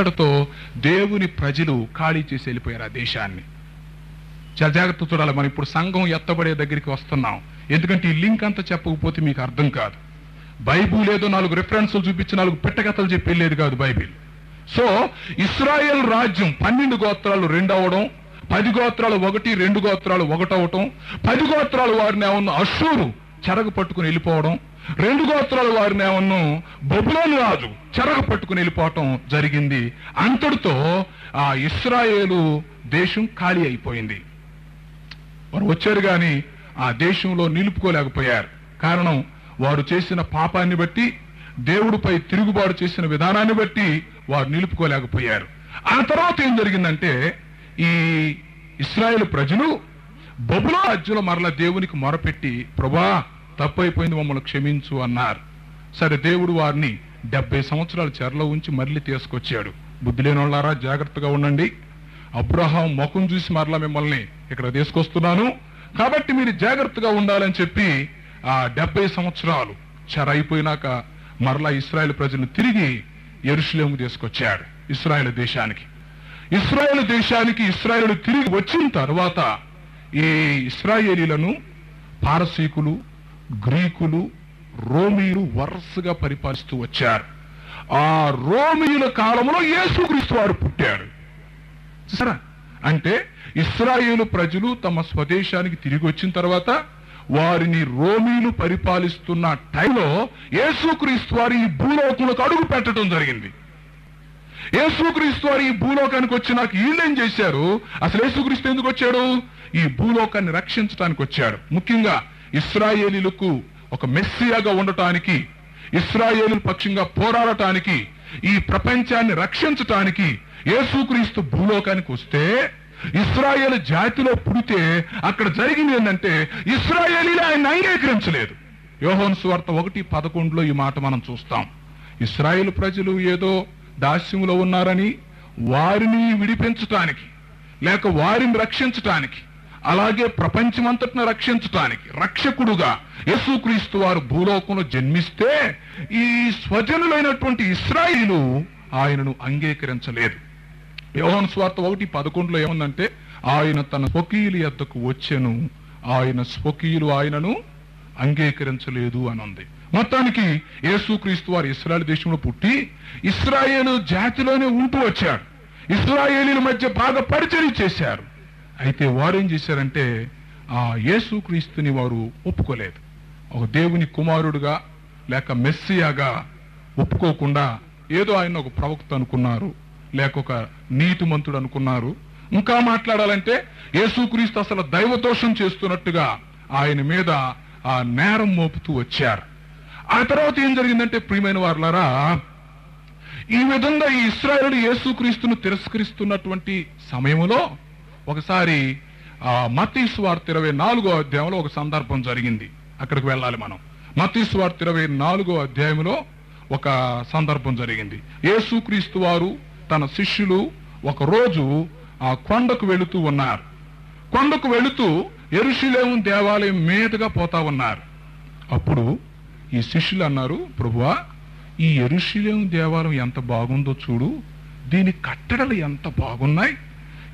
అంతటితో దేవుని ప్రజలు ఖాళీ చేసి వెళ్ళిపోయారు ఆ దేశాన్ని. చాలా జాగ్రత్త చూడాలి మనం. ఇప్పుడు సంఘం ఎత్తబడే దగ్గరికి వస్తున్నాం. ఎందుకంటే ఈ లింక్ అంతా చెప్పకపోతే మీకు అర్థం కాదు. బైబుల్ ఏదో నాలుగు రిఫరెన్స్లు చూపించి నాలుగు పెట్టకథలు చెప్పి వెళ్ళేది కాదు బైబిల్. సో ఇస్రాయెల్ రాజ్యం పన్నెండు గోత్రాలు రెండు అవడం పది గోత్రాలు ఒకటి రెండు గోత్రాలు ఒకటవటం పది గోత్రాలు వారిని ఏమన్నా అషూరు చెరగ పట్టుకుని వెళ్ళిపోవడం రెండు గోత్రాల వారిని ఏమన్నా బొబులోని రాజు చెరగ పట్టుకుని వెళ్ళిపోవటం జరిగింది. అంతటితో ఆ ఇస్రాయేలు దేశం ఖాళీ అయిపోయింది. వారు వచ్చారు కానీ ఆ దేశంలో నిలుపుకోలేకపోయారు. కారణం వారు చేసిన పాపాన్ని బట్టి దేవుడిపై తిరుగుబాటు చేసిన విధానాన్ని బట్టి వారు నిలుపుకోలేకపోయారు. ఆ తర్వాత ఏం జరిగిందంటే ఈ ఇస్రాయేల్ ప్రజలు బబులో రాజ్యంలో మరల దేవునికి మొరపెట్టి ప్రభా తప్పైపోయింది మమ్మల్ని క్షమించు అన్నారు. సరే దేవుడు వారిని డెబ్బై సంవత్సరాలు చెరలో ఉంచి మరలి తీసుకొచ్చాడు. బుద్ధి లేని వాళ్ళారా జాగ్రత్తగా ఉండండి. అబ్రహాం ముఖం చూసి మరలా మిమ్మల్ని ఇక్కడ తీసుకొస్తున్నాను. కాబట్టి మీరు జాగ్రత్తగా ఉండాలని చెప్పి ఆ డెబ్బై సంవత్సరాలు చెర అయిపోయినాక మరలా ఇస్రాయేల్ ప్రజలను తిరిగి ఎరుషులేము తీసుకొచ్చాడు ఇస్రాయేల్ దేశానికి. ఇస్రాయేల్ దేశానికి ఇస్రాయేల్ తిరిగి వచ్చిన తర్వాత ఈ ఇస్రాయేలీలను పారసీకులు గ్రీకులు రోమీలు వరుసగా పరిపాలిస్తూ వచ్చారు. ఆ రోమియుల కాలంలో యేసుక్రీస్తు వారు పుట్టారు. సరే అంటే ఇస్రాయేలు ప్రజలు తమ స్వదేశానికి తిరిగి వచ్చిన తర్వాత వారిని రోమీలు పరిపాలిస్తున్న టైంలో యేసుక్రీస్తు వారి ఈ భూలోకంలోకి అడుగు పెట్టడం జరిగింది. యేసుక్రీస్తు వారి ఈ భూలోకానికి వచ్చినాక వీళ్ళేం చేశారు? అసలు యేసుక్రీస్తు ఎందుకు వచ్చాడు? ఈ భూలోకాన్ని రక్షించడానికి వచ్చాడు. ముఖ్యంగా ఇస్రాయేలీలకు ఒక మెస్సియాగా ఉండటానికి ఇస్రాయేలు పక్షంగా పోరాడటానికి ఈ ప్రపంచాన్ని రక్షించటానికి యేసుక్రీస్తు భూలోకానికి వస్తే ఇస్రాయేల్ జాతిలో పుడితే అక్కడ జరిగింది ఏంటంటే ఇస్రాయేలీలు ఆయన అంగీకరించలేదు. యోహోన్ స్వార్త ఒకటి పదకొండులో ఈ మాట మనం చూస్తాం. ఇస్రాయేల్ ప్రజలు ఏదో దాస్యములో ఉన్నారని వారిని విడిపించటానికి లేక వారిని రక్షించటానికి అలాగే ప్రపంచమంతటిని రక్షించటానికి రక్షకుడుగా యేసుక్రీస్తు వారు భూలోకంలో జన్మిస్తే ఈ స్వజనులైనటువంటి ఇస్రాయిలు ఆయనను అంగీకరించలేదు. యోహాను స్వార్త ఒకటి పదకొండులో ఏముందంటే ఆయన తన స్వకీయుల యొద్దకు వచ్చెను ఆయన స్వకీయులు ఆయనను అంగీకరించలేదు అని ఉంది మొత్తానికి యేసుక్రీస్తు వారు ఇస్రాయల్ దేశంలో పుట్టి ఇస్రాయేలు జాతిలోనే ఉంటూ వచ్చాడు ఇస్రాయేలీల మధ్య బాగా పరిచయం చేశారు. అయితే వారేం చేశారంటే ఆ యేసుక్రీస్తుని వారు ఒప్పుకోలేదు. ఒక దేవుని కుమారుడుగా లేక మెస్సియాగా ఒప్పుకోకుండా ఏదో ఆయన ఒక ప్రవక్త అనుకున్నారు లేక ఒక నీతిమంతుడు అనుకున్నారు. ఇంకా మాట్లాడాలంటే యేసుక్రీస్తు అసలు దైవదోషం చేస్తున్నట్టుగా ఆయన మీద ఆ నేరం మోపుతూ వచ్చారు. ఆ తర్వాత ఏం జరిగిందంటే ప్రియమైన వారులారా ఈ విధంగా ఈ ఇస్రాయలు యేసుక్రీస్తును తిరస్కరిస్తున్నటువంటి సమయంలో ఒకసారి మతీసు వార్త ఇరవై నాలుగో అధ్యాయంలో ఒక సందర్భం జరిగింది. అక్కడికి వెళ్ళాలి మనం. మతీసు వార్త ఇరవై నాలుగో అధ్యాయంలో ఒక సందర్భం జరిగింది. యేసుక్రీస్తు వారు తన శిష్యులు ఒక రోజు ఆ కొండకు వెళుతూ ఉన్నారు. కొండకు వెళుతూ ఎరుషులేము దేవాలయం మీదుగా పోతా ఉన్నారు. అప్పుడు ఈ శిష్యులు అన్నారు ప్రభువా ఈ ఎరుషులేము దేవాలయం ఎంత బాగుందో చూడు. దీని కట్టడలు ఎంత బాగున్నాయి.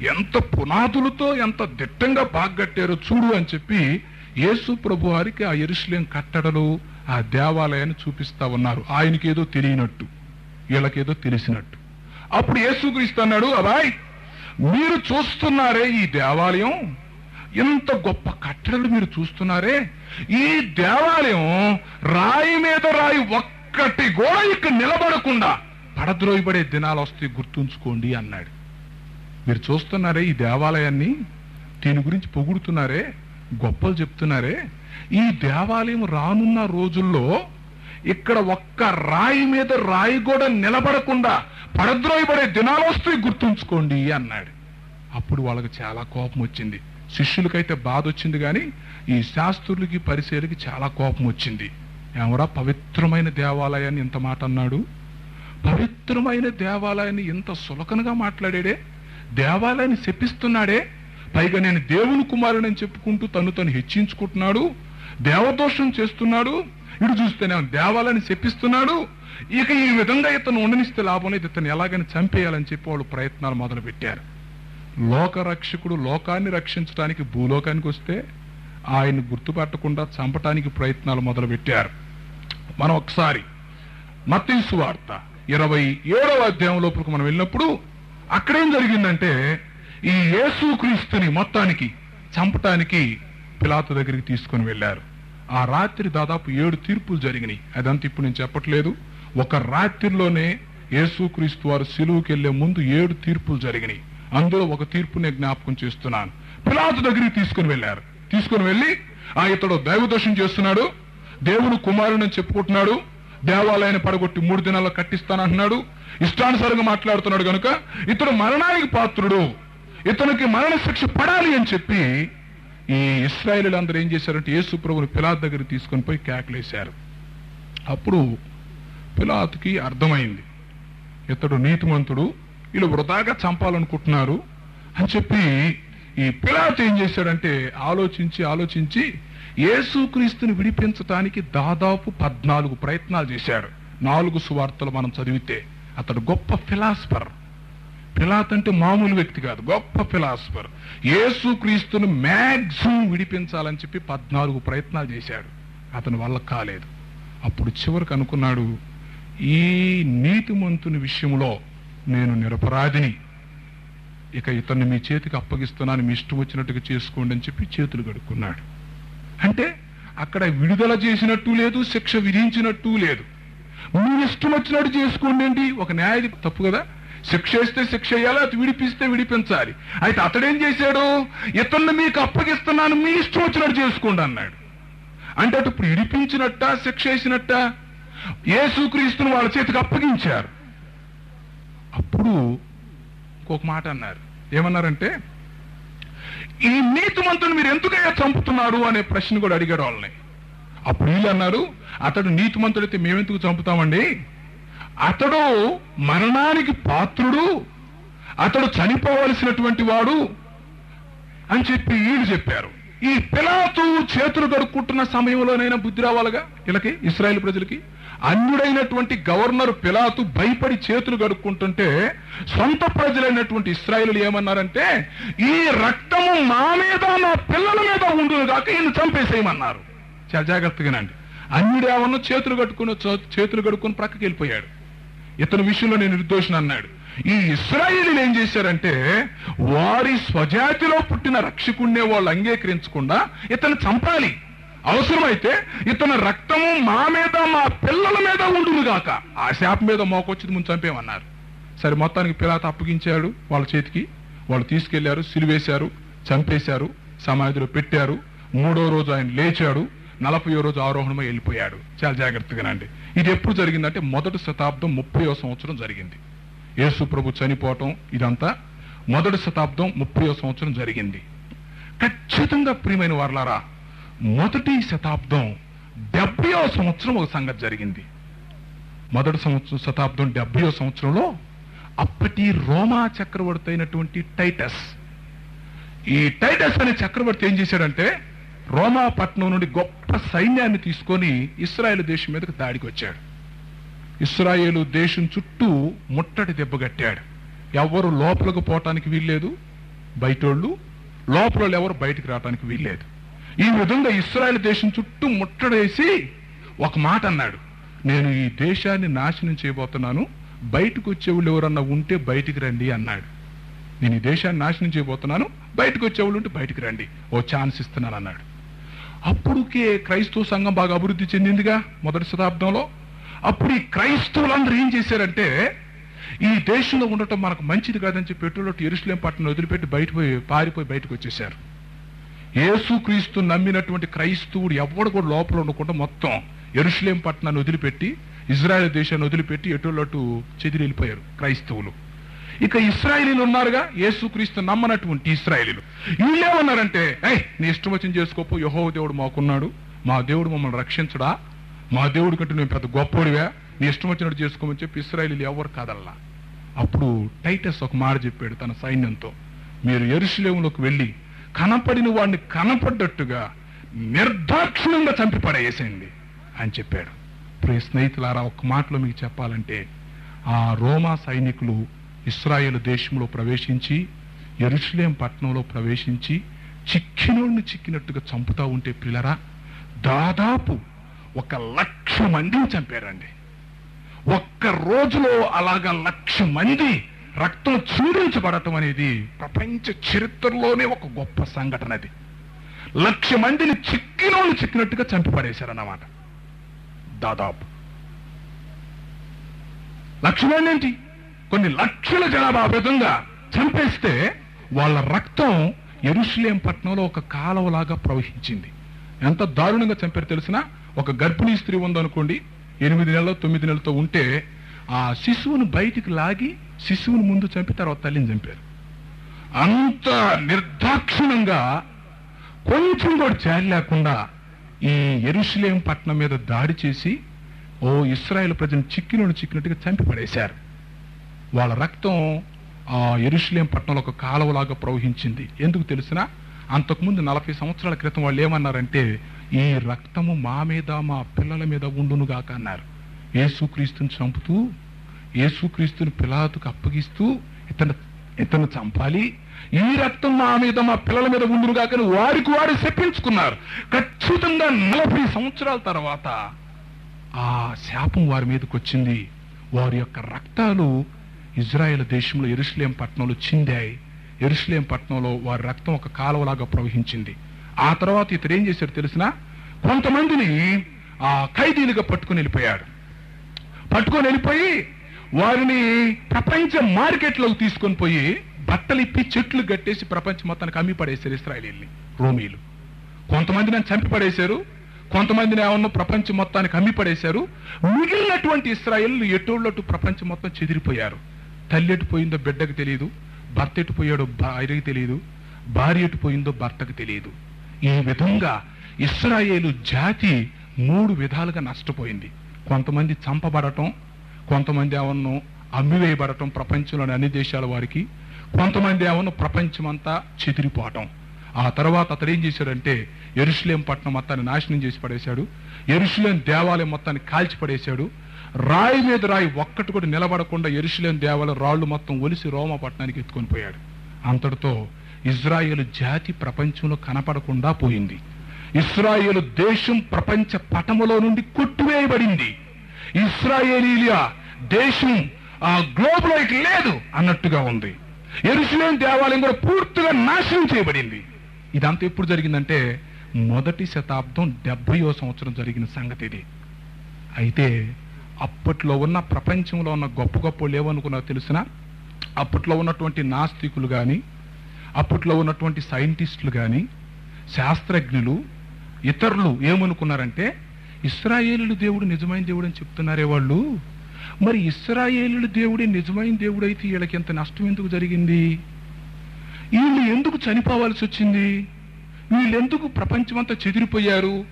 ఎంత పునాదులతో ఎంత దిట్టంగా బాగట్టారో చూడు అని చెప్పి యేసు ప్రభు వారికి ఆ ఎరుశ్లేం కట్టడలు ఆ దేవాలయాన్ని చూపిస్తా ఉన్నారు. ఆయనకేదో తెలియనట్టు వీళ్ళకేదో తెలిసినట్టు. అప్పుడు యేసుక్రీస్తు అన్నాడు అబాయ్ మీరు చూస్తున్నారే ఈ దేవాలయం? ఇంత గొప్ప కట్టడలు మీరు చూస్తున్నారే? ఈ దేవాలయం రాయి మీద రాయి ఒక్కటి కూడా ఇక్కడ నిలబడకుండా పడద్రోయబడే దినాలు వస్తాయి గుర్తుంచుకోండి అన్నాడు. మీరు చూస్తున్నారే ఈ దేవాలయాన్ని? దీని గురించి పొగుడుతున్నారే? గొప్పలు చెప్తున్నారే? ఈ దేవాలయం రానున్న రోజుల్లో ఇక్కడ ఒక్క రాయి మీద రాయి కూడా నిలబడకుండా పడద్రోయబడే దినాలు వస్తే గుర్తుంచుకోండి అన్నాడు. అప్పుడు వాళ్ళకి చాలా కోపం వచ్చింది. శిష్యులకైతే బాధ వచ్చింది కానీ ఈ శాస్త్రులకి పరిశీలకి చాలా కోపం వచ్చింది. ఏమరా పవిత్రమైన దేవాలయాన్ని ఇంత మాట అన్నాడు? పవిత్రమైన దేవాలయాన్ని ఇంత సులకనగా మాట్లాడాడే? దేవాలయాన్ని శపిస్తున్నాడే. పైగా నేను దేవుని కుమారుడని చెప్పుకుంటూ తను తను హెచ్చించుకుంటున్నాడు. దేవదోషం చేస్తున్నాడు. ఇటు చూస్తేనే దేవాలయాన్ని శప్పిస్తున్నాడు ఇక ఈ విధంగా ఇతను ఉండనిస్తే లాభం లేదు. ఇతను ఎలాగైనా చంపేయాలని చెప్పి వాళ్ళు ప్రయత్నాలు మొదలుపెట్టారు. లోకరక్షకుడు లోక రక్షకుడు లోకాన్ని రక్షించడానికి భూలోకానికి వస్తే ఆయన గుర్తుపట్టకుండా చంపటానికి ప్రయత్నాలు మొదలుపెట్టారు. మనం ఒకసారి మత్తీసు వార్త ఇరవై ఏడవ అధ్యాయం లోపలికి మనం వెళ్ళినప్పుడు అక్కడేం జరిగిందంటే ఈ యేసుక్రీస్తుని మొత్తానికి చంపటానికి పిలాతు దగ్గరికి తీసుకొని వెళ్ళారు. ఆ రాత్రి దాదాపు ఏడు తీర్పులు జరిగినాయి. అదంతా ఇప్పుడు నేను చెప్పట్లేదు. ఒక రాత్రిలోనే యేసుక్రీస్తు వారు సిలువుకి వెళ్ళే ముందు ఏడు తీర్పులు జరిగినాయి. అందులో ఒక తీర్పునే జ్ఞాపకం చేస్తున్నాను. పిలాతు దగ్గరికి తీసుకుని వెళ్ళారు. తీసుకొని వెళ్ళి ఆ ఇతడు దైవదోషం చేస్తున్నాడు. దేవుడు కుమారుని చెప్పుకుంటున్నాడు. దేవాలయాన్ని పడగొట్టి మూడు దినాల్లో కట్టిస్తానంటున్నాడు. ఇష్టానుసారంగా మాట్లాడుతున్నాడు కనుక ఇతడు మరణానికి పాత్రుడు. ఇతనికి మరణ శిక్ష పడాలి అని చెప్పి ఈ ఇస్రాయేలీలు అందరూ ఏం చేశారంటే యేసు ప్రభుని పిలాత్ దగ్గర తీసుకొని పోయి కేకలేశారు. అప్పుడు పిలాత్కి అర్థమైంది. ఇతడు నీతిమంతుడు వీళ్ళు వృధాగా చంపాలనుకుంటున్నారు అని చెప్పి ఈ పిలాత్ ఏం చేశాడంటే ఆలోచించి ఆలోచించి యేసుక్రీస్తుని విడిపించటానికి దాదాపు పద్నాలుగు ప్రయత్నాలు చేశాడు. నాలుగు సువార్తలు మనం చదివితే అతడు గొప్ప ఫిలాసఫర్. పిలాత్ అంటే మామూలు వ్యక్తి కాదు గొప్ప ఫిలాసఫర్. యేసుక్రీస్తును మ్యాక్సిమం విడిపించాలని చెప్పి పద్నాలుగు ప్రయత్నాలు చేశాడు. అతని వల్ల కాలేదు. అప్పుడు చివరికి అనుకున్నాడు ఈ నీతిమంతుని విషయంలో నేను నిరపరాధిని. ఇక ఇతన్ని మీ చేతికి అప్పగిస్తున్నాను మీ ఇష్టం వచ్చినట్టుగా చేసుకోండి అని చెప్పి చేతులు కడుక్కున్నాడు. అంటే అక్కడ విడుదల చేసినట్టు లేదు శిక్ష విధించినట్టు లేదు. మీ ఇష్టం వచ్చినట్టు చేసుకోండి ఒక న్యాయది తప్పు కదా? శిక్ష వేస్తే శిక్ష వేయాలి అది విడిపిస్తే విడిపించాలి. అయితే అతడేం చేశాడు? ఇతన్ని మీకు అప్పగిస్తున్నాను మీ ఇష్టం వచ్చినట్టు చేసుకోండి అన్నాడు. అంటే అటు ఇప్పుడు విడిపించినట్ట శిక్ష వేసినట్ట? ఏసుక్రీస్తుని వాళ్ళ చేతికి అప్పగించారు. అప్పుడు ఇంకొక మాట అన్నారు. ఏమన్నారంటే ఈ నీతిమంతుని మీరు ఎందుకయ్యా చంపుతున్నారు అనే ప్రశ్న కూడా అడిగారు వాళ్ళని. అప్పుడు వీళ్ళు అన్నారు అతడు నీతిమంతుడైతే మేమెందుకు చంపుతామండి? అతడు మరణానికి పాత్రుడు అతడు చనిపోవలసినటువంటి వాడు అని చెప్పి వీళ్ళు చెప్పారు. ఈ పిలాతు చేతులు కడుక్కుంటున్న సమయంలోనైనా బుద్ధి రావాలిగా? వీళ్ళకి ఇస్రాయేల్ ప్రజలకి? అన్యుడైనటువంటి గవర్నర్ పిలాతు భయపడి చేతులు కడుక్కుంటుంటే సొంత ప్రజలైనటువంటి ఇస్రాయిలు ఏమన్నారంటే ఈ రక్తము మా మీద నా పిల్లల మీద ఉండును కాక ఈయన చంపేసేయమన్నారు. చాలా జాగ్రత్తగానండి అన్యుడు ఏమన్నా చేతులు కట్టుకుని చేతులు కడుక్కుని ప్రక్కకి వెళ్ళిపోయాడు. ఇతని విషయంలో నేను నిర్దోషణ అన్నాడు. ఈ ఇస్రాయిలు ఏం చేశారంటే వారి స్వజాతిలో పుట్టిన రక్షకుణ్ణే వాళ్ళు అంగీకరించకుండా ఇతను చంపాలి. అవసరమైతే ఇతని రక్తము మా మీద మా పిల్లల మీద ఉండును గాక. ఆ శాప మీద మోకొచ్చింది ముందు చంపేమన్నారు సరే మొత్తానికి పిలాత అప్పగించాడు వాళ్ళ చేతికి. వాళ్ళు తీసుకెళ్ళారు సిలివేశారు చంపేశారు సమాధిలో పెట్టారు. మూడో రోజు ఆయన లేచాడు. నలభయో రోజు ఆరోహణమై వెళ్ళిపోయాడు. చాలా జాగ్రత్తగానండి ఇది ఎప్పుడు జరిగిందంటే మొదటి శతాబ్దం ముప్పయో సంవత్సరం జరిగింది. యేసు ప్రభు చనిపోవటం ఇదంతా మొదటి శతాబ్దం ముప్పయో సంవత్సరం జరిగింది. ఖచ్చితంగా ప్రియమైన వారలారా మొదటి శతాబ్దం డెబ్బయో సంవత్సరం ఒక సంగతి జరిగింది. మొదటి సంవత్సరం శతాబ్దం డెబ్బయో సంవత్సరంలో అప్పటి రోమా చక్రవర్తి అయినటువంటి టైటస్. ఈ టైటస్ అనే చక్రవర్తి ఏం చేశాడంటే రోమా పట్టణం నుండి గొప్ప సైన్యాన్ని తీసుకొని ఇస్రాయేల్ దేశం మీదకు దాడికి వచ్చాడు. ఇస్రాయేలు దేశం చుట్టూ ముట్టడి దెబ్బగట్టాడు ఎవరు లోపలకు పోవటానికి వీల్లేదు. బయటోళ్ళు లోపల వాళ్ళు ఎవరు బయటికి రావటానికి వీల్లేదు. ఈ విధంగా ఇస్రాయల్ దేశం చుట్టూ ముట్టడేసి ఒక మాట అన్నాడు. నేను ఈ దేశాన్ని నాశనం చేయబోతున్నాను బయటకు వచ్చేవాళ్ళు ఎవరన్నా ఉంటే బయటికి రండి అన్నాడు. నేను ఈ దేశాన్ని నాశనం చేయబోతున్నాను బయటకు వచ్చేవాళ్ళు ఉంటే బయటికి రండి. ఓ ఛాన్స్ ఇస్తున్నాను అన్నాడు. అప్పుడుకే క్రైస్తవ సంఘం బాగా అభివృద్ధి చెందిందిగా మొదటి శతాబ్దంలో. అప్పుడు ఈ క్రైస్తవులందరూ ఏం చేశారంటే ఈ దేశంలో ఉండటం మనకు మంచిది కాదని చెప్పి పెట్టులో ఎరుసలేం పట్టణం వదిలిపెట్టి బయట పోయి పారిపోయి బయటకు వచ్చేసారు యేసుక్రీస్తు నమ్మినటువంటి క్రైస్తవుడు ఎవడు కూడా లోపల ఉండకుండా మొత్తం ఎరుషులేం పట్టణాన్ని వదిలిపెట్టి ఇజ్రాయెల్ దేశాన్ని వదిలిపెట్టి ఎటులటు చెదిరి వెళ్ళిపోయారు క్రైస్తవులు. ఇక ఇస్రాయలీలు ఉన్నారుగా యేసుక్రీస్తు నమ్మనటువంటి ఇస్రాయలీలు. వీళ్ళేమన్నారంటే ఏయ్ నీ ఇష్టం వచ్చింది చేసుకోపో యహో దేవుడు మాకున్నాడు మా దేవుడు మమ్మల్ని రక్షించడా? మా దేవుడి కంటే నేను పెద్ద గొప్పోడివే నీ ఇష్టం వచ్చినట్టు చేసుకోమని చెప్పి ఇస్రాయలీలు ఎవరు కాదల్లా. అప్పుడు టైటస్ ఒక మాట చెప్పాడు తన సైన్యంతో మీరు ఎరుసలేములోకి వెళ్ళి కనపడిన వాడిని కనపడ్డట్టుగా నిర్దాక్షిణ్యంగా చంపి పడేసేయండి అని చెప్పాడు. ప్రియ స్నేహితులారా ఒక మాటలో మీకు చెప్పాలంటే ఆ రోమా సైనికులు ఇస్రాయేల్ దేశంలో ప్రవేశించి ఎరుషులేం పట్టణంలో ప్రవేశించి చిక్కినోడిని చిక్కినట్టుగా చంపుతా ఉంటే పిల్లరా దాదాపు ఒక లక్ష మందిని చంపారండి. ఒక్క రోజులో అలాగా లక్ష మంది రక్తం చూడించబడటం అనేది ప్రపంచ చరిత్రలోనే ఒక గొప్ప సంఘటన అది. లక్ష మందిని చిక్కినోళ్ళు చిక్కినట్టుగా చంపిపడేశారన్నమాట దాదాపు. లక్ష మంది ఏంటి కొన్ని లక్షల జనాభా విధంగా చంపేస్తే వాళ్ళ రక్తం ఎరుషులేం పట్టణంలో ఒక కాలువలాగా ప్రవహించింది. ఎంత దారుణంగా చంపారు తెలిసిన ఒక గర్భిణీ స్త్రీ ఉందనుకోండి ఎనిమిది నెలలు తొమ్మిది నెలలతో ఉంటే ఆ శిశువును బయటికి లాగి శిశువును ముందు చంపి తర్వాత తల్లిని చంపారు. అంత నిర్దాక్షిణంగా కొంచెం కూడా జాలి లేకుండా ఈ ఎరుసలేం పట్టణం మీద దాడి చేసి ఓ ఇస్రాయేల్ ప్రజలు చిక్కినోడు చిక్కినట్టుగా చంపి పడేశారు. వాళ్ళ రక్తం ఆ ఎరుసలేం పట్టణంలో ఒక కాలువలాగా ప్రవహించింది. ఎందుకు తెలిసినా అంతకుముందు నలభై సంవత్సరాల క్రితం వాళ్ళు ఏమన్నారంటే ఈ రక్తము మా మీద మా పిల్లల మీద ఉండునుగాక అన్నారు. యేసుక్రీస్తుని చంపుతూ యేసుక్రీస్తుని పిలాతుకు అప్పగిస్తూ ఇతను ఇతను చంపాలి. ఈ రక్తం మా మీద మా పిల్లల మీద ఉండునుగాక వారికి వారు చెప్పించుకున్నారు ఖచ్చితంగా నలభై సంవత్సరాల తర్వాత ఆ శాపం వారి మీదకి వచ్చింది. వారి యొక్క రక్తాలు ఇజ్రాయెల్ దేశంలో ఎరుసలేం పట్టణంలో చిందాయి. ఎరుసలేం పట్టణంలో వారి రక్తం ఒక కాలువలాగా ప్రవహించింది. ఆ తర్వాత ఇతడు ఏం చేశాడు తెలిసిన? కొంతమందిని ఆ ఖైదీలుగా పట్టుకొని వెళ్ళిపోయాడు. పట్టుకొని వెళ్ళిపోయి వారిని ప్రపంచ మార్కెట్లోకి తీసుకొని పోయి బట్టలు ఇప్పి చెట్లు కట్టేసి ప్రపంచం మొత్తానికి అమ్మి పడేశారు ఇస్రాయలీల్ని రోమీలు. కొంతమందిని చంపి పడేశారు కొంతమందిని ఏమన్నా ప్రపంచం మొత్తానికి అమ్మి పడేశారు. మిగిలినటువంటి ఇస్రాయల్ ఎటోళ్ళటు ప్రపంచం మొత్తం చెదిరిపోయారు. తల్లి ఎటుపోయిందో బిడ్డకు తెలియదు భర్త ఎటుపోయాడో భార్యకు భార్యకి తెలియదు భార్య ఎటు పోయిందో భర్తకు తెలియదు ఈ విధంగా ఇస్రాయేలు జాతి మూడు విధాలుగా నష్టపోయింది. కొంతమంది చంపబడటం కొంతమంది ఏమన్నా అమ్మివేయబడటం ప్రపంచంలోని అన్ని దేశాల వారికి కొంతమంది ఏమన్నా ప్రపంచమంతా చెదిరిపోవటం. ఆ తర్వాత అతడు ఏం చేశాడంటే ఎరుషులేం పట్టణం మొత్తాన్ని నాశనం చేసి పడేశాడు. ఎరుషులేం దేవాలయం మొత్తాన్ని కాల్చి పడేశాడు. రాయి మీద రాయి ఒక్కటి కూడా నిలబడకుండా ఎరుషులేం దేవాలయం రాళ్ళు మొత్తం ఒలిసి రోమా పట్టణానికి ఎత్తుకొని పోయాడు. అంతటితో ఇజ్రాయేల్ జాతి ప్రపంచంలో కనపడకుండా పోయింది. ఇస్రాయేల్ దేశం ప్రపంచ పటములో నుండి కొట్టివేయబడింది. ఇస్రాయేలీలియా దేశం ఆ గ్లోబ్లో లేదు అన్నట్టుగా ఉంది. ఎరుసలేం దేవాలయం కూడా పూర్తిగా నాశనం చేయబడింది. ఇదంతా ఎప్పుడు జరిగిందంటే మొదటి శతాబ్దం డెబ్బయో సంవత్సరం జరిగిన సంగతి ఇది. అయితే అప్పట్లో ఉన్న ప్రపంచంలో ఉన్న గొప్ప గొప్ప వాళ్ళు ఏమనుకున్నారో తెలిసిన అప్పట్లో ఉన్నటువంటి నాస్తికులు కానీ అప్పట్లో ఉన్నటువంటి సైంటిస్టులు కానీ శాస్త్రజ్ఞులు ఇతరులు ఏమనుకున్నారంటే ఇస్రాయేలు దేవుడు నిజమైన దేవుడు అని చెప్తున్నారే వాళ్ళు. మరి ఇస్రాయేలు దేవుడే నిజమైన దేవుడు అయితే వీళ్ళకి ఎంత నష్టం ఎందుకు జరిగింది? వీళ్ళు ఎందుకు చనిపోవాల్సి వచ్చింది? వీళ్ళెందుకు ప్రపంచమంతా చెదిరిపోయారు?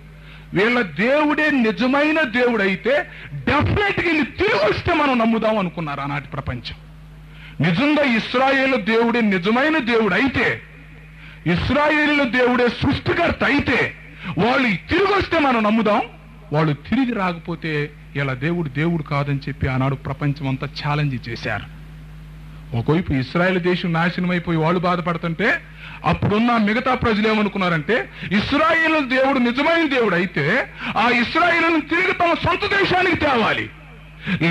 వీళ్ళ దేవుడే నిజమైన దేవుడు అయితే డెఫినెట్ వీళ్ళు తిరిగి వస్తే మనం నమ్ముదాం అనుకున్నారు ఆనాటి ప్రపంచం. నిజంగా ఇస్రాయేల్ దేవుడే నిజమైన దేవుడు అయితే ఇస్రాయేలు దేవుడే సృష్టికర్త అయితే వాళ్ళు తిరిగి వస్తే మనం నమ్ముదాం. వాళ్ళు తిరిగి రాకపోతే ఇలా దేవుడు దేవుడు కాదని చెప్పి ఆనాడు ప్రపంచం అంతా ఛాలెంజ్ చేశారు. ఒకవైపు ఇస్రాయల్ దేశం నాశనం అయిపోయి వాళ్ళు బాధపడుతుంటే అప్పుడున్న మిగతా ప్రజలు ఏమనుకున్నారంటే ఇస్రాయిల్ దేవుడు నిజమైన దేవుడు అయితే ఆ ఇస్రాయిల్ను తిరిగి తమ సొంత దేశానికి తేవాలి.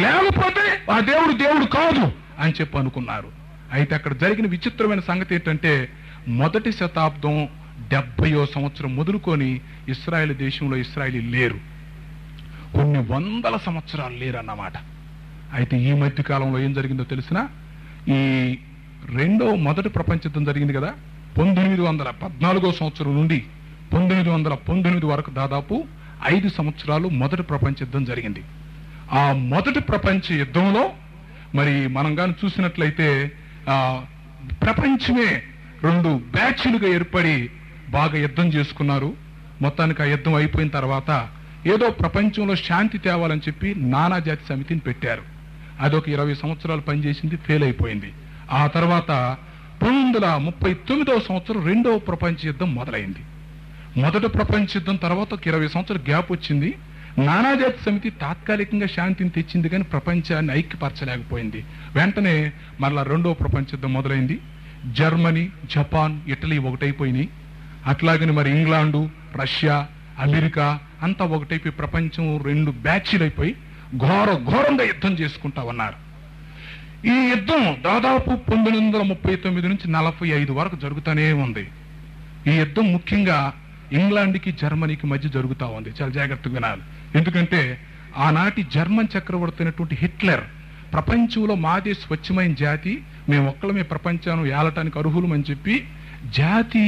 లేకపోతే ఆ దేవుడు దేవుడు కాదు అని చెప్పి అనుకున్నారు. అయితే అక్కడ జరిగిన విచిత్రమైన సంగతి ఏంటంటే మొదటి శతాబ్దం డెబ్బయో సంవత్సరం మొదలుకొని ఇస్రాయేల్ దేశంలో ఇస్రాయేలీ లేరు. కొన్ని వందల సంవత్సరాలు లేరు అన్నమాట అయితే ఈ మధ్యకాలంలో ఏం జరిగిందో తెలిసిన ఈ రెండో మొదటి ప్రపంచ యుద్ధం జరిగింది కదా పంతొమ్మిది వందల పద్నాలుగో సంవత్సరం నుండి పంతొమ్మిది వందల పంతొమ్మిది వరకు దాదాపు ఐదు సంవత్సరాలు మొదటి ప్రపంచ యుద్ధం జరిగింది. ఆ మొదటి ప్రపంచ యుద్ధంలో మరి మనం కానీ చూసినట్లయితే ఆ ప్రపంచమే రెండు బ్యాచ్లుగా ఏర్పడి బాగా యుద్ధం చేసుకున్నారు. మొత్తానికి ఆ యుద్ధం అయిపోయిన తర్వాత ఏదో ప్రపంచంలో శాంతి తేవాలని చెప్పి నానాజాతి సమితిని పెట్టారు. అదొక ఇరవై సంవత్సరాలు పనిచేసింది ఫెయిల్ అయిపోయింది. ఆ తర్వాత పంతొమ్మిది వందల ముప్పై తొమ్మిదవ సంవత్సరం రెండవ ప్రపంచ యుద్ధం మొదలైంది. మొదటి ప్రపంచ యుద్ధం తర్వాత ఒక ఇరవై సంవత్సరాల గ్యాప్ వచ్చింది. నానాజాతి సమితి తాత్కాలికంగా శాంతిని తెచ్చింది కానీ ప్రపంచాన్ని ఐక్యపరచలేకపోయింది. వెంటనే మరలా రెండవ ప్రపంచ యుద్ధం మొదలైంది. జర్మనీ జపాన్ ఇటలీ ఒకటైపోయినాయి. అట్లాగని మరి ఇంగ్లాండు రష్యా అమెరికా అంతా ఒకటైపోయి ప్రపంచం రెండు బ్యాచ్లు అయిపోయి ఘోర ఘోరంగా యుద్ధం చేసుకుంటా ఉన్నారు ఈ యుద్ధం దాదాపు పంతొమ్మిది వందల ముప్పై తొమ్మిది నుంచి నలభై ఐదు వరకు జరుగుతూనే ఉంది. ఈ యుద్ధం ముఖ్యంగా ఇంగ్లాండ్కి జర్మనీకి మధ్య జరుగుతా ఉంది. చాలా జాగ్రత్తగా వినాలి. ఎందుకంటే ఆనాటి జర్మన్ చక్రవర్తి అయినటువంటి హిట్లర్ ప్రపంచంలో మాదే స్వచ్ఛమైన జాతి మేము ఒక్కళ్ళమే ప్రపంచాన్ని ఏలటానికి అర్హులమని చెప్పి జాతి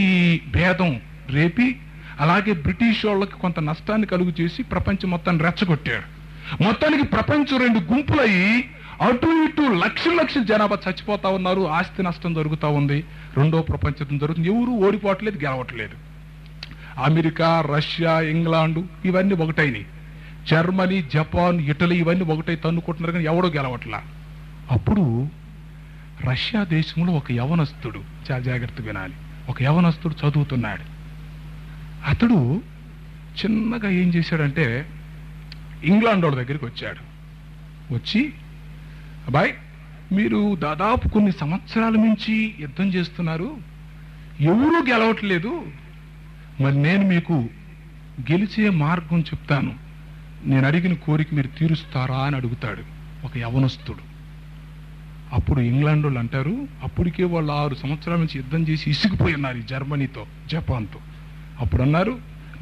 భేదం రేపి అలాగే బ్రిటిష్ వాళ్ళకి కొంత నష్టాన్ని కలుగు చేసి ప్రపంచం మొత్తాన్ని రెచ్చగొట్టాడు మొత్తానికి ప్రపంచం రెండు గుంపులయ్యి అటు ఇటు లక్షల లక్షల జనాభా చచ్చిపోతా ఉన్నారు ఆస్తి నష్టం జరుగుతా ఉంది రెండో ప్రపంచ యుద్ధం జరుగుతుంది. ఎవరు ఓడిపోవట్లేదు గెలవట్లేదు. అమెరికా రష్యా ఇంగ్లాండు ఇవన్నీ ఒకటైనవి జర్మనీ జపాన్ ఇటలీ ఇవన్నీ ఒకటై తన్నుకుంటున్నారు కానీ ఎవడో గెలవట్లా. అప్పుడు రష్యా దేశంలో ఒక యవనస్తుడు చాలా జాగ్రత్త వినాలి. ఒక యవనస్తుడు చదువుతున్నాడు. అతడు చిన్నగా ఏం చేశాడంటే ఇంగ్లాండ్ వాళ్ళ దగ్గరికి వచ్చాడు. వచ్చి అబ్బాయి మీరు దాదాపు కొన్ని సంవత్సరాల నుంచి యుద్ధం చేస్తున్నారు. ఎవరూ గెలవట్లేదు. మరి నేను మీకు గెలిచే మార్గం చెప్తాను. నేను అడిగిన కోరిక మీరు తీరుస్తారా? అని అడుగుతాడు ఒక యవనస్తుడు. అప్పుడు ఇంగ్లాండ్ వాళ్ళు అంటారు అప్పటికే వాళ్ళు ఆరు సంవత్సరాల నుంచి యుద్ధం చేసి ఇసిగిపోయి ఉన్నారు ఈ జర్మనీతో జపాన్తో. అప్పుడు అన్నారు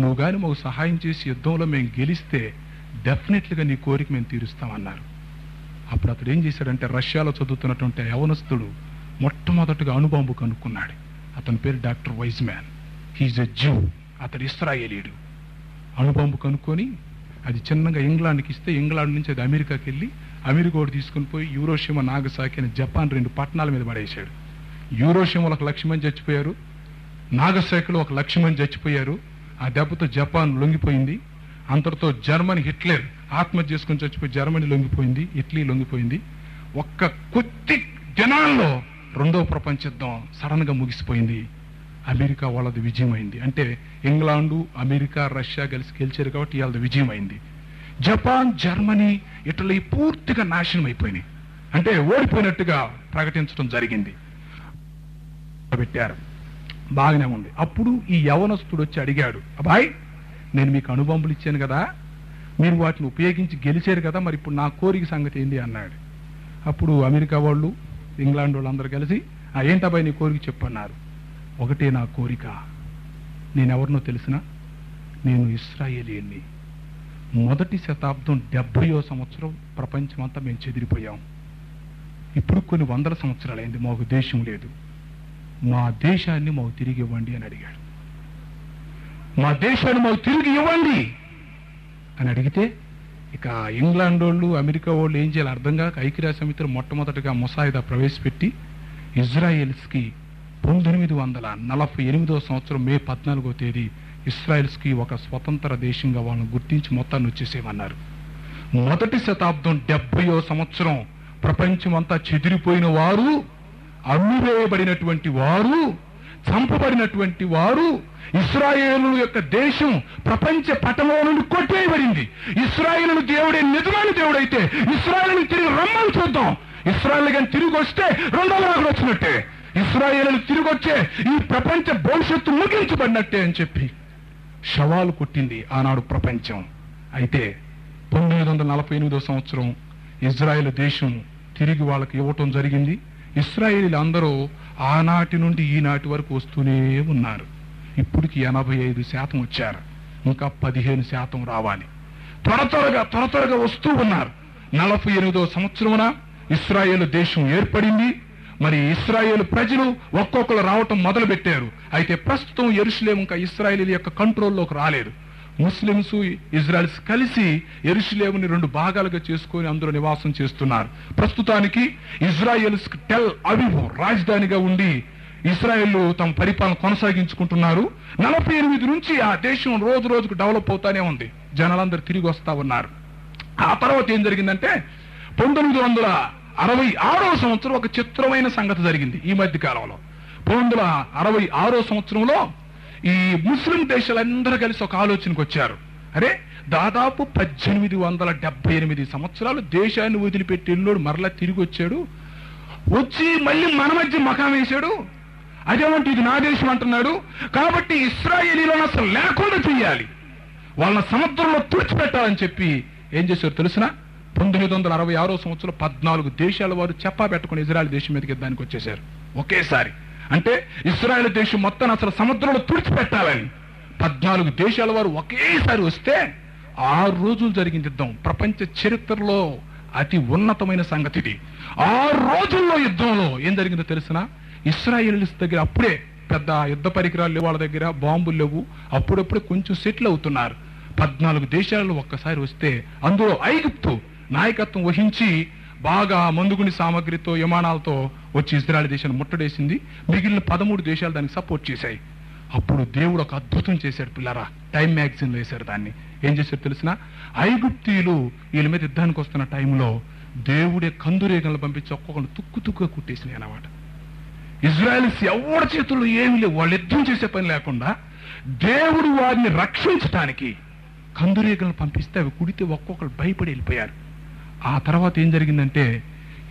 నువ్వు కానీ మాకు సహాయం చేసి యుద్ధంలో మేము గెలిస్తే డెఫినెట్లుగా నీ కోరిక మేము తీరుస్తామన్నారు. అప్పుడు అతడు ఏం చేశాడంటే రష్యాలో చదువుతున్నటువంటి యవనస్తుడు మొట్టమొదటిగా అణుబాంబు కనుక్కున్నాడు. అతని పేరు doctor Weizmann he's a Jew. అతడు ఇస్రాయేలీడు. అణుబాంబు కనుక్కొని అది చిన్నగా ఇంగ్లాండ్కి ఇస్తే ఇంగ్లాండ్ నుంచి అది అమెరికాకి వెళ్ళి అమెరికా ఒకటి తీసుకుని పోయి యూరోషిమా నాగసాకి అని జపాన్ రెండు పట్టణాల మీద పడేశాడు. యూరోషిమలో ఒక లక్ష మంది చచ్చిపోయారు. నాగసాకిలో ఒక లక్ష మంది చచ్చిపోయారు. ఆ దెబ్బతో జపాన్ లొంగిపోయింది. అంతటితో జర్మనీ హిట్లర్ ఆత్మహత్య చేసుకుని చచ్చిపోయి జర్మనీ లొంగిపోయింది ఇటలీ లొంగిపోయింది. ఒక్క కొద్ది జనాల్లో రెండో ప్రపంచ యుద్ధం సడన్గా ముగిసిపోయింది. అమెరికా వాళ్ళది విజయమైంది. అంటే ఇంగ్లాండు అమెరికా రష్యా కలిసి గెలిచారు కాబట్టి వాళ్ళది విజయమైంది. జపాన్ జర్మనీ ఇటలీ పూర్తిగా నాశనం అయిపోయినాయి. అంటే ఓడిపోయినట్టుగా ప్రకటించడం జరిగింది. పెట్టారు. బాగానే ఉంది. అప్పుడు ఈ యవనస్తుడు వచ్చి అడిగాడు అబ్బాయి నేను మీకు అనుబంబులు ఇచ్చాను కదా. మీరు వాటిని ఉపయోగించి గెలిచారు కదా మరి ఇప్పుడు నా కోరిక సంగతి ఏంది? అన్నాడు. అప్పుడు అమెరికా వాళ్ళు ఇంగ్లాండ్ వాళ్ళు అందరూ కలిసి "ఆ, ఏంటబ్బాయి నీ కోరిక చెప్పన్నారు? ఒకటే నా కోరిక. నేను ఎవరినో తెలిసిన నేను ఇస్రాయేలీని. మొదటి శతాబ్దం డెబ్భయో సంవత్సరం ప్రపంచమంతా మేము చెదిరిపోయాం. ఇప్పుడు కొన్ని వందల సంవత్సరాలైంది మాకు దేశం లేదు. మా దేశాన్ని మాకు తిరిగి ఇవ్వండి అని అడిగాడు. మా దేశాన్ని మాకు తిరిగి ఇవ్వండి అని అడిగితే ఇక ఇంగ్లాండ్ వాళ్ళు అమెరికా వాళ్ళు ఏం చేయాలి అర్థం కాక ఐక్యరాజ్య సమితిలో మొట్టమొదటిగా ముసాయిదా ప్రవేశపెట్టి ఇజ్రాయెల్స్కి పంతొమ్మిది వందల నలభై ఎనిమిదో సంవత్సరం మే పద్నాలుగో తేదీ ఇస్రాయిల్స్కి ఒక స్వతంత్ర దేశంగా వాళ్ళని గుర్తించి మొత్తాన్ని వచ్చేసేమన్నారు మొదటి శతాబ్దం డెబ్బయో సంవత్సరం ప్రపంచమంతా చెదిరిపోయిన వారు అమ్మివేయబడినటువంటి వారు చంపబడినటువంటి వారు ఇస్రాయేలు యొక్క దేశం ప్రపంచ పటంలో నుండి కొట్టేయబడింది. ఇస్రాయేలు దేవుడే నిజమైన దేవుడైతే ఇస్రాయేల్ తిరిగి రమ్మని చూద్దాం. ఇస్రాయేల్ కానీ తిరిగి వస్తే రెండవ రాకుడు వచ్చినట్టే. ఇస్రాయేలు తిరిగి వచ్చే ఈ ప్రపంచ భవిష్యత్తు ముగించబడినట్టే అని చెప్పి శవాలు కొట్టింది ఆనాడు ప్రపంచం. అయితే పంతొమ్మిది వందల నలభై ఎనిమిదో సంవత్సరం ఇజ్రాయెల్ దేశం తిరిగి వాళ్ళకి ఇవ్వటం జరిగింది. ఇస్రాయేలీలు అందరూ ఆనాటి నుండి ఈనాటి వరకు వస్తూనే ఉన్నారు. ఇప్పటికి ఎనభై ఐదు శాతం వచ్చారు. ఇంకా పదిహేను శాతం రావాలి. త్వర త్వరగా త్వర త్వరగా వస్తూ ఉన్నారు. నలభై ఎనిమిదో సంవత్సరమున ఇస్రాయేల్ దేశం ఏర్పడింది. మరి ఇస్రాయేల్ ప్రజలు ఒక్కొక్కరు రావటం మొదలుపెట్టారు. అయితే ప్రస్తుతం ఎరుసలేం ఇంకా ఇస్రాయేల్ యొక్క కంట్రోల్లోకి రాలేదు. ముస్లిమ్స్ ఇజ్రాయల్స్ కలిసి ఎరుషులేముని రెండు భాగాలుగా చేసుకొని అందులో నివాసం చేస్తున్నారు. ప్రస్తుతానికి ఇజ్రాయెల్స్ టెల్ అవివ్ రాజధానిగా ఉండి ఇస్రాయేల్ తమ పరిపాలన కొనసాగించుకుంటున్నారు. నలభై ఎనిమిది నుంచి ఆ దేశం రోజు రోజుకు డెవలప్ అవుతానే ఉంది. జనాలందరూ తిరిగి వస్తా ఉన్నారు. ఆ తర్వాత ఏం జరిగిందంటే పంతొమ్మిది వందల అరవై ఆరో సంవత్సరం ఒక చిత్రమైన సంగతి జరిగింది ఈ మధ్య కాలంలో. పంతొమ్మిది వందల అరవై ఆరో సంవత్సరంలో ఈ ముస్లిం దేశాలందరూ కలిసి ఒక ఆలోచనకు వచ్చారు. అరే దాదాపు పద్దెనిమిది వందల డెబ్బై ఎనిమిది సంవత్సరాలు దేశాన్ని వదిలిపెట్టి వెళ్ళాడు మరలా తిరిగి వచ్చాడు. వచ్చి మళ్ళీ మన మధ్య మకాం వేశాడు. అదేమంటే ఇది నా దేశం అంటున్నాడు. కాబట్టి ఇస్రాయేలీలో అసలు లేకుండా చేయాలి. వాళ్ళ సముద్రంలో తుడిచిపెట్టాలని చెప్పి ఏం చేశారు తెలిసిన? పంతొమ్మిది వందల అరవై ఆరో సంవత్సరం పద్నాలుగు దేశాల వారు చెప్పా పెట్టుకుని ఇజ్రాయెల్ దేశం మీదకి దానికి వచ్చేసారు ఒకేసారి. అంటే ఇస్రాయెల్ దేశం మొత్తం అసలు సముద్రంలో తుడిచిపెట్టాలని. పద్నాలుగు దేశాల వారు ఒకేసారి వస్తే ఆరు రోజులు జరిగింది యుద్ధం. ప్రపంచ చరిత్రలో అతి ఉన్నతమైన సంగతి ఇది. ఆరు రోజుల్లో యుద్ధంలో ఏం జరిగిందో తెలిసిన? ఇస్రాయేల్స్ దగ్గర అప్పుడే పెద్ద యుద్ధ పరికరాలు లేవు వాళ్ళ దగ్గర బాంబులు లేవు. అప్పుడప్పుడే కొంచెం సెటిల్ అవుతున్నారు. పద్నాలుగు దేశాలలో ఒక్కసారి వస్తే అందులో ఐగుప్తు నాయకత్వం వహించి బాగా మందుగుని సామగ్రితో విమానాలతో వచ్చి ఇజ్రాయల్ దేశాన్ని ముట్టడేసింది. మిగిలిన పదమూడు దేశాలు దానికి సపోర్ట్ చేశాయి. అప్పుడు దేవుడు ఒక అద్భుతం చేశాడు పిల్లరా. టైం మ్యాగజైన్లో వేశారు దాన్ని. ఏం చేశారు తెలిసిన? ఐగుప్తీయులు వీళ్ళ మీద యుద్ధానికి వస్తున్న టైంలో దేవుడే కందురేగలను పంపించి ఒక్కొక్కరు తుక్కు తుక్కుగా కుట్టేసినాయి అన్నమాట. ఇజ్రాయల్స్ ఎవరి చేతుల్లో ఏమి లేవు. వాళ్ళు యుద్ధం చేసే పని లేకుండా దేవుడు వారిని రక్షించటానికి కందురేగలను పంపిస్తే అవి కుడితే ఒక్కొక్కరు భయపడి వెళ్ళిపోయారు. ఆ తర్వాత ఏం జరిగిందంటే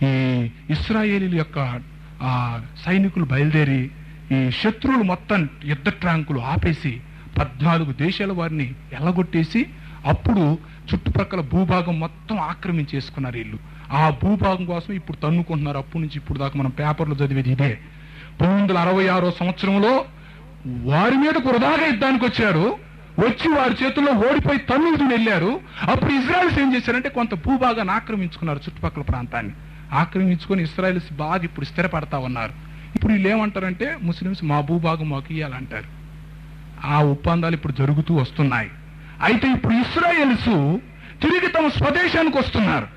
ఈ ఇస్రాయేలీల యొక్క ఆ సైనికులు బయలుదేరి ఈ శత్రువులు మొత్తం యుద్ధ ట్రాంకులు ఆపేసి పద్నాలుగు దేశాల వారిని ఎల్లగొట్టేసి అప్పుడు చుట్టుప్రక్కల భూభాగం మొత్తం ఆక్రమించేసుకున్నారు వీళ్ళు. ఆ భూభాగం కోసం ఇప్పుడు తన్నుకుంటున్నారు. అప్పటి నుంచి ఇప్పుడు దాకా మనం పేపర్లో చదివేది ఇదే. పంతొమ్మిది వందల అరవై ఆరో సంవత్సరంలో వారి మీద వృధాగా యుద్ధానికి వచ్చారు. వచ్చి వారి చేతుల్లో ఓడిపోయి తన్నులు వెళ్ళారు. అప్పుడు ఇజ్రాయల్స్ ఏం చేశారంటే కొంత భూభాగాన్ని ఆక్రమించుకున్నారు చుట్టుపక్కల ప్రాంతాన్ని. ఆక్రమించుకొని ఇస్రాయల్స్ బాగా ఇప్పుడు స్థిరపడతా ఉన్నారు. ఇప్పుడు వీళ్ళు ఏమంటారంటే ముస్లిమ్స్ మా భూభాగం మాకు ఇవ్వాలంటారు ఆ ఒప్పందాలు ఇప్పుడు జరుగుతూ వస్తున్నాయి. అయితే ఇప్పుడు ఇస్రాయల్స్ తిరిగి తమ స్వదేశానికి వస్తున్నారు.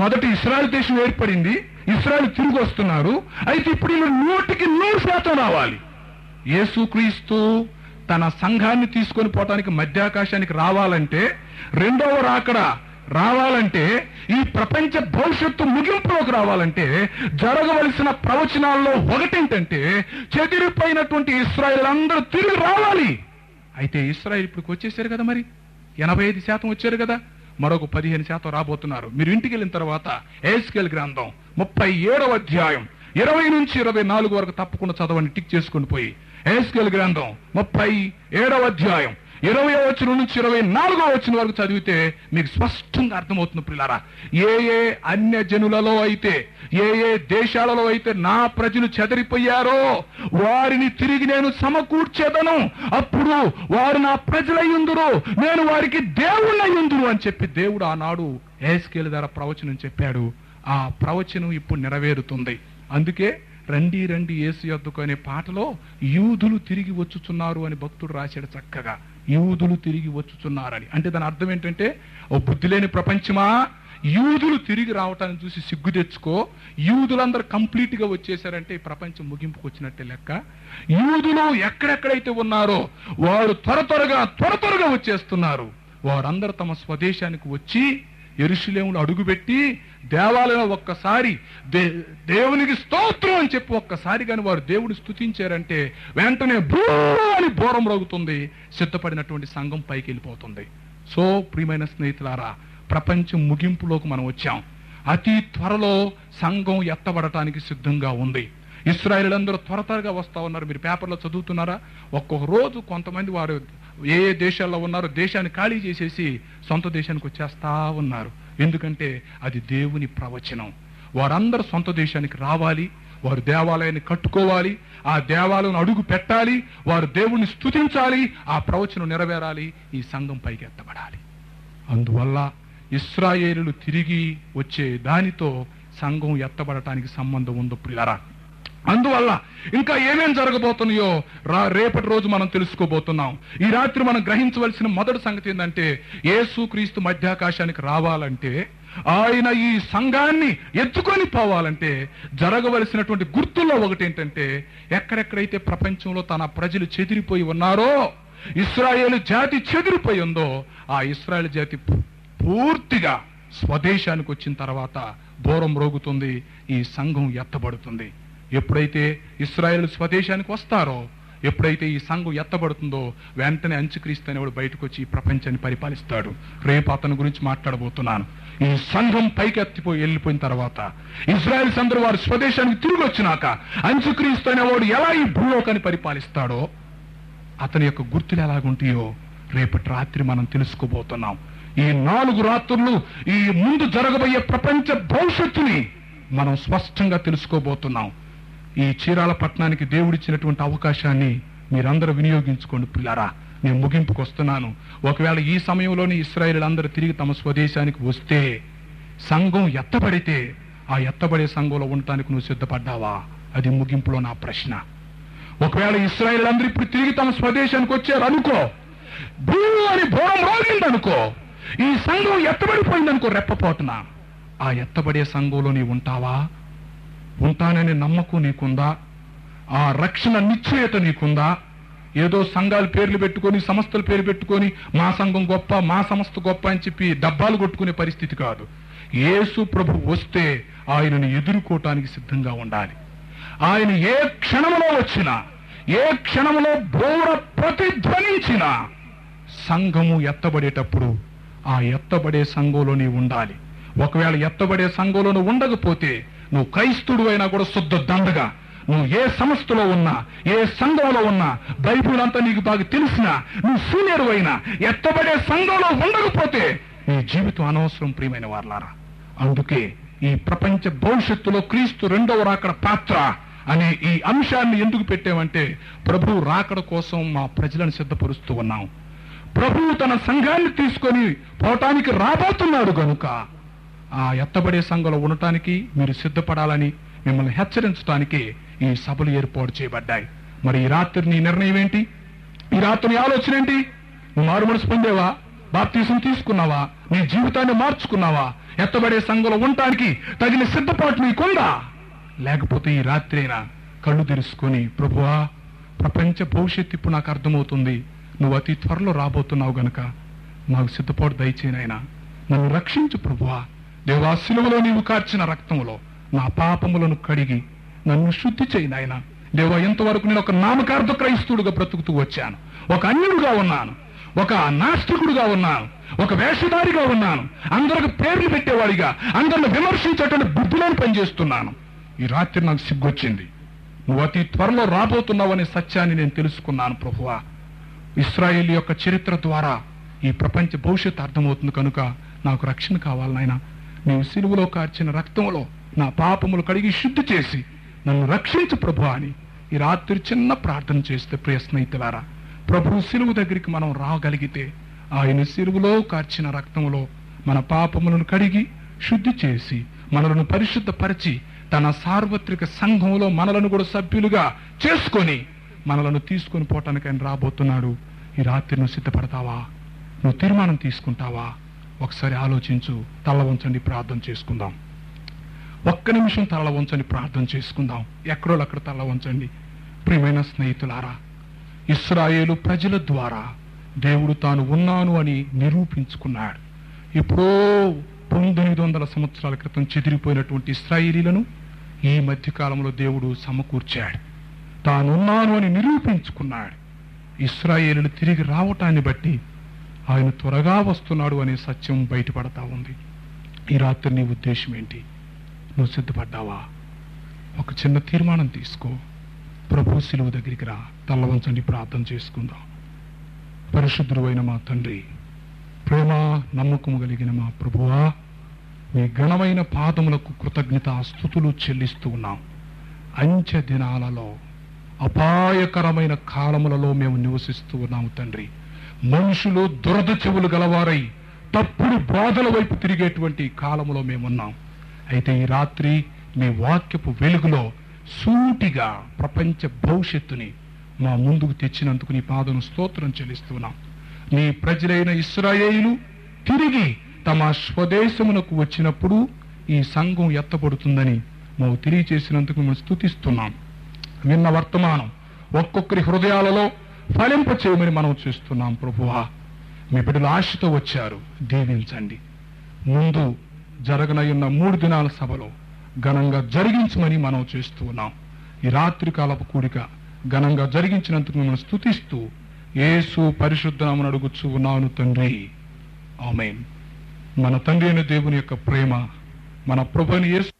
మొదటి ఇస్రాయల్ దేశం ఏర్పడింది. ఇస్రాయల్ తిరిగి వస్తున్నారు. అయితే ఇప్పుడు వీళ్ళు నూటికి నూరు శాతం రావాలి. యేసుక్రీస్తు తన సంఘాన్ని తీసుకొని పోవటానికి మధ్యాకాశానికి రావాలంటే రెండవ రాకడ రావాలంటే ఈ ప్రపంచ భవిష్యత్తు ముగింపులోకి రావాలంటే జరగవలసిన ప్రవచనాల్లో ఒకటేంటంటే చెదిరిపోయినటువంటి ఇస్రాయల్ అందరూ తిరిగి రావాలి. అయితే ఇస్రాయల్ ఇప్పుడు వచ్చేసారు కదా మరి? ఎనభై ఐదు శాతం వచ్చారు కదా? మరొక పదిహేను శాతం రాబోతున్నారు. మీరు ఇంటికి వెళ్ళిన తర్వాత ఏస్కేల్ గ్రంథం ముప్పై ఏడవ అధ్యాయం ఇరవై నుంచి ఇరవై నాలుగు వరకు తప్పకుండా చదవండి టిక్ చేసుకుని పోయి. ఏస్కేల్ గ్రంథం ముప్పై ఏడవ అధ్యాయం. ఇరవై వచ్చిన నుంచి ఇరవై నాలుగో వచ్చిన వరకు చదివితే మీకు స్పష్టంగా అర్థమవుతుంది పిల్లారా ఏ ఏ అన్య జనులలో అయితే ఏ ఏ దేశాలలో అయితే నా ప్రజలు చెదరిపోయారో వారిని తిరిగి నేను సమకూర్చేదను. అప్పుడు వారు నా ప్రజలయ్యుందురు నేను వారికి దేవుణ్ణయ్యుందురు అని చెప్పి దేవుడు ఆనాడు ఏస్కేల్ ద్వారా ప్రవచనం చెప్పాడు. ఆ ప్రవచనం ఇప్పుడు నెరవేరుతుంది. అందుకే రండి రండి ఏసు యొద్దకు అనే పాటలో యూదులు తిరిగి వచ్చుచున్నారు అని భక్తుడు రాశాడు చక్కగా. యూదులు తిరిగి వచ్చుచున్నారని. అంటే దాని అర్థం ఏంటంటే ఓ బుద్ధి లేని ప్రపంచమా? యూదులు తిరిగి రావటాన్ని చూసి సిగ్గు తెచ్చుకో. యూదులందరూ కంప్లీట్గా వచ్చేసారంటే ఈ ప్రపంచం ముగింపుకు వచ్చినట్టే లెక్క. యూదులు ఎక్కడెక్కడైతే ఉన్నారో వారు త్వర త్వరగా త్వర త్వరగా వచ్చేస్తున్నారు. వారందరూ తమ స్వదేశానికి వచ్చి ఎరుశులేములు అడుగుపెట్టి దేవాలయంలో ఒక్కసారి దే దేవునికి స్తోత్రం అని చెప్పి ఒక్కసారి కానీ వారు దేవుని స్థుతించారంటే వెంటనే భూ అని బోరం రోగుతుంది సిద్ధపడినటువంటి సంఘం పైకి వెళ్ళిపోతుంది. సో ప్రియమైన స్నేహితులారా ప్రపంచం ముగింపులోకి మనం వచ్చాం. అతి త్వరలో సంఘం ఎత్తబడటానికి సిద్ధంగా ఉంది. ఇస్రాయల్ అందరూ త్వర త్వరగా వస్తా ఉన్నారు. మీరు పేపర్లో చదువుతున్నారా? ఒక్కొక్క రోజు కొంతమంది వారు ఏ ఏ దేశాల్లో ఉన్నారో దేశాన్ని ఖాళీ చేసేసి సొంత దేశానికి వచ్చేస్తా ఉన్నారు. ఎందుకంటే అది దేవుని ప్రవచనం. వారందరూ సొంత దేశానికి రావాలి వారు దేవాలయాన్ని కట్టుకోవాలి ఆ దేవాలయం అడుగు పెట్టాలి వారు దేవుణ్ణి స్థుతించాలి ఆ ప్రవచనం నెరవేరాలి ఈ సంఘం పైకి ఎత్తబడాలి. అందువల్ల ఇస్రాయేలు తిరిగి వచ్చే దానితో సంఘం ఎత్తబడటానికి సంబంధం ఉందో పిల్లరా అందువల్ల ఇంకా ఏమేం జరగబోతున్నాయో రా రేపటి రోజు మనం తెలుసుకోబోతున్నాం. ఈ రాత్రి మనం గ్రహించవలసిన మొదటి సంగతి ఏంటంటే యేసుక్రీస్తు మధ్యాకాశానికి రావాలంటే ఆయన ఈ సంఘాన్ని ఎత్తుకొని పోవాలంటే జరగవలసినటువంటి గుర్తుల్లో ఒకటి ఏంటంటే ఎక్కడెక్కడైతే ప్రపంచంలో తన ప్రజలు చెదిరిపోయి ఉన్నారో ఇస్రాయేల్ జాతి చెదిరిపోయి ఉందో ఆ ఇస్రాయేల్ జాతి పూర్తిగా స్వదేశానికి వచ్చిన తర్వాత దూరం రోగుతుంది ఈ సంఘం ఎత్తబడుతుంది. ఎప్పుడైతే ఇస్రాయేల్ స్వదేశానికి వస్తారో ఎప్పుడైతే ఈ సంఘం ఎత్తబడుతుందో వెంటనే అంచుక్రీస్తు అనేవాడు బయటకు వచ్చి ఈ ప్రపంచాన్ని పరిపాలిస్తాడు. రేపు అతని గురించి మాట్లాడబోతున్నాను. ఈ సంఘం పైకి ఎత్తిపోయి వెళ్ళిపోయిన తర్వాత ఇజ్రాయెల్స్ అందరూ వారి స్వదేశానికి తిరిగి వచ్చినాక అంచుక్రీస్తు అనేవాడు ఎలా ఈ భూలోకాన్ని పరిపాలిస్తాడో అతని యొక్క గుర్తులు ఎలాగుంటాయో రేపటి రాత్రి మనం తెలుసుకోబోతున్నాం. ఈ నాలుగు రాత్రులు ఈ ముందు జరగబోయే ప్రపంచ భవిష్యత్తుని మనం స్పష్టంగా తెలుసుకోబోతున్నాం. ఈ చీరాల పట్టణానికి దేవుడిచ్చినటువంటి అవకాశాన్ని మీరందరూ వినియోగించుకోండి పిల్లారా. నేను ముగింపుకు వస్తున్నాను. ఒకవేళ ఈ సమయంలోనే ఇస్రాయేల్ అందరూ తిరిగి తమ స్వదేశానికి వస్తే సంఘం ఎత్తబడితే ఆ ఎత్తబడే సంఘంలో ఉండటానికి నువ్వు సిద్ధపడ్డావా? అది ముగింపులో నా ప్రశ్న. ఒకవేళ ఇస్రాయేల్ అందరూ ఇప్పుడు తిరిగి తమ స్వదేశానికి వచ్చారు అనుకో భూ అని భోరం రోగిందనుకో ఈ సంఘం ఎత్తబడిపోయిందనుకో రెప్పపోతున్నా. ఆ ఎత్తబడే సంఘంలో నీవు ఉంటావా? ఉంటాననే నమ్మకం నీకుందా? ఆ రక్షణ నిశ్చయత నీకుందా? ఏదో సంఘాలు పేర్లు పెట్టుకొని సంస్థల పేరు పెట్టుకొని మా సంఘం గొప్ప మా సంస్థ గొప్ప అని చెప్పి డబ్బాలు కొట్టుకునే పరిస్థితి కాదు. యేసు ప్రభు వస్తే ఆయనను ఎదుర్కోవటానికి సిద్ధంగా ఉండాలి. ఆయన ఏ క్షణంలో వచ్చినా ఏ క్షణంలో బోర ప్రతిధ్వనించినా సంఘము ఎత్తబడేటప్పుడు ఆ ఎత్తబడే సంఘంలో నీవు ఉండాలి. ఒకవేళ ఎత్తబడే సంఘంలో ఉండకపోతే నువ్వు క్రైస్తుడు అయినా కూడా శుద్ధ దండగా. నువ్వు ఏ సంస్థలో ఉన్నా ఏ సంఘంలో ఉన్నా బైబుల్ అంతా నీకు బాగా తెలిసినా నువ్వు సీనియర్ అయినా ఎత్తబడే సంఘంలో ఉండకపోతే నీ జీవితం అనవసరం ప్రియమైన వారులారా. అందుకే ఈ ప్రపంచ భవిష్యత్తులో క్రీస్తు రెండవ రాకడ పాత్ర అనే ఈ అంశాన్ని ఎందుకు పెట్టామంటే ప్రభు రాకడ కోసం మా ప్రజలను సిద్ధపరుస్తూ ఉన్నాం. ప్రభువు తన సంఘాన్ని తీసుకొని పోవటానికి రాబోతున్నాడు గనుక ఆ ఎత్తబడే సంఘంలో ఉండటానికి మీరు సిద్ధపడాలని మిమ్మల్ని హెచ్చరించడానికి ఈ సభలు ఏర్పాటు చేయబడ్డాయి. మరి ఈ రాత్రి నీ నిర్ణయం ఏంటి? ఈ రాత్రి నీ ఆలోచన ఏంటి? నువ్వు మారు మనసు పొందేవా? బాప్తీసం తీసుకున్నావా? నీ జీవితాన్ని మార్చుకున్నావా? ఎత్తబడే సంఘంలో ఉండటానికి తగిన సిద్ధపాటు నీకుందా? లేకపోతే ఈ రాత్రి అయినా కళ్ళు తెరుచుకొని ప్రభువా ప్రపంచ భవిష్యత్తు ఇప్పుడు నాకు అర్థమవుతుంది. నువ్వు అతి త్వరలో రాబోతున్నావు గనుక నాకు సిద్ధపాటు దయచేనైనా నన్ను రక్షించు ప్రభువా. దేవా శిలువలో నీవు కార్చిన రక్తములో నా పాపములను కడిగి నన్ను శుద్ధి చేయి దేవా ఇంతవరకు నేను ఒక నామకార్థ క్రైస్తుడుగా బ్రతుకుతూ వచ్చాను. ఒక అన్యుడుగా ఉన్నాను. ఒక నాస్తికుడుగా ఉన్నాను. ఒక వేషధారిగా ఉన్నాను. అందరికి పేర్లు పెట్టేవాడిగా అందరిని విమర్శించేటువంటి బుద్ధిలోని పనిచేస్తున్నాను. ఈ రాత్రి నాకు సిగ్గొచ్చింది. నువ్వు అతి త్వరలో రాబోతున్నావనే సత్యాన్ని నేను తెలుసుకున్నాను ప్రభువా. ఇస్రాయేల్ యొక్క చరిత్ర ద్వారా ఈ ప్రపంచ భవిష్యత్తు అర్థమవుతుంది కనుక నాకు రక్షణ కావాలి నాయనా. నీవు సిలువలో కార్చిన రక్తంలో నా పాపములు కడిగి శుద్ధి చేసి నన్ను రక్షించు ప్రభు అని ఈ రాత్రి చిన్న ప్రార్థన చేస్తే ప్రియ స్నేహితులారా ప్రభు సిలువు దగ్గరికి మనం రాగలిగితే ఆయన సిలువులో కార్చిన రక్తములో మన పాపములను కడిగి శుద్ధి చేసి మనలను పరిశుద్ధపరిచి తన సార్వత్రిక సంఘంలో మనలను కూడా సభ్యులుగా చేసుకొని మనలను తీసుకొని పోవటానికి ఆయన రాబోతున్నాడు. ఈ రాత్రి నువ్వు సిద్ధపడతావా? నువ్వు తీర్మానం తీసుకుంటావా? ఒకసారి ఆలోచించు తల వంచండి ప్రార్థన చేసుకుందాం. ఒక్క నిమిషం తల వంచండి ప్రార్థన చేసుకుందాం. ఎక్కడో అక్కడ తల వంచండి. ప్రియమైన స్నేహితులారా ఇస్రాయేలు ప్రజల ద్వారా దేవుడు తాను ఉన్నాను అని నిరూపించుకున్నాడు. ఎప్పుడో పంతొమ్మిది వందల సంవత్సరాల క్రితం చెదిరిపోయినటువంటి ఇస్రాయేలీలను ఈ మధ్యకాలంలో దేవుడు సమకూర్చాడు. తానున్నాను అని నిరూపించుకున్నాడు. ఇస్రాయేలు తిరిగి రావటాన్ని బట్టి ఆయన త్వరగా వస్తున్నాడు అనే సత్యం బయటపడతా ఉంది. ఈ రాత్రి నీ ఉద్దేశం ఏంటి? నువ్వు సిద్ధపడ్డావా? ఒక చిన్న తీర్మానం తీసుకో. ప్రభు శిలువ దగ్గరికి రా. తల్లవంచండి ప్రార్థన చేసుకుందాం. పరిశుద్ధుడు అయిన మా తండ్రి ప్రేమ నమ్మకము కలిగిన మా ప్రభువా మీ ఘనమైన పాదములకు కృతజ్ఞత స్థుతులు చెల్లిస్తూ ఉన్నాం. అంచె దినాలలో అపాయకరమైన కాలములలో మేము నివసిస్తూ ఉన్నాము తండ్రి. మనుషులు దురద చెవులు గలవారై తప్పుడు బాధల వైపు తిరిగేటువంటి కాలంలో మేమున్నాం. అయితే ఈ రాత్రి మీ వాక్యపు వెలుగులో సూటిగా ప్రపంచ భవిష్యత్తుని మా ముందుకు తెచ్చినందుకు నీ పాదను స్తోత్రం చెల్లిస్తున్నాం. నీ ప్రజలైన ఇస్రాయేలు తిరిగి తమ స్వదేశమునకు వచ్చినప్పుడు ఈ సంఘం ఎత్తబడుతుందని మాకు తెలియచేసినందుకు మేము స్థుతిస్తున్నాం విన్న వర్తమానం ఒక్కొక్కరి హృదయాలలో ఫలింప చేయమని మనం చూస్తున్నాం ప్రభువా. మీ బిడ్డలు ఆశతో వచ్చారు దీవించండి. ముందు జరగనయున్న మూడు దినాల సభలో ఘనంగా జరిగించమని మనం చేస్తూ ఉన్నాం ఈ రాత్రి కాలపు కూడిక ఘనంగా జరిగించినందుకు మిమ్మల్ని స్తుతిస్తూ ఏసు పరిశుద్ధనామను అడుగుచు ఉన్నాను తండ్రి. ఆమెన్. మన తండ్రి అయిన దేవుని యొక్క ప్రేమ మన ప్రభుని యేసు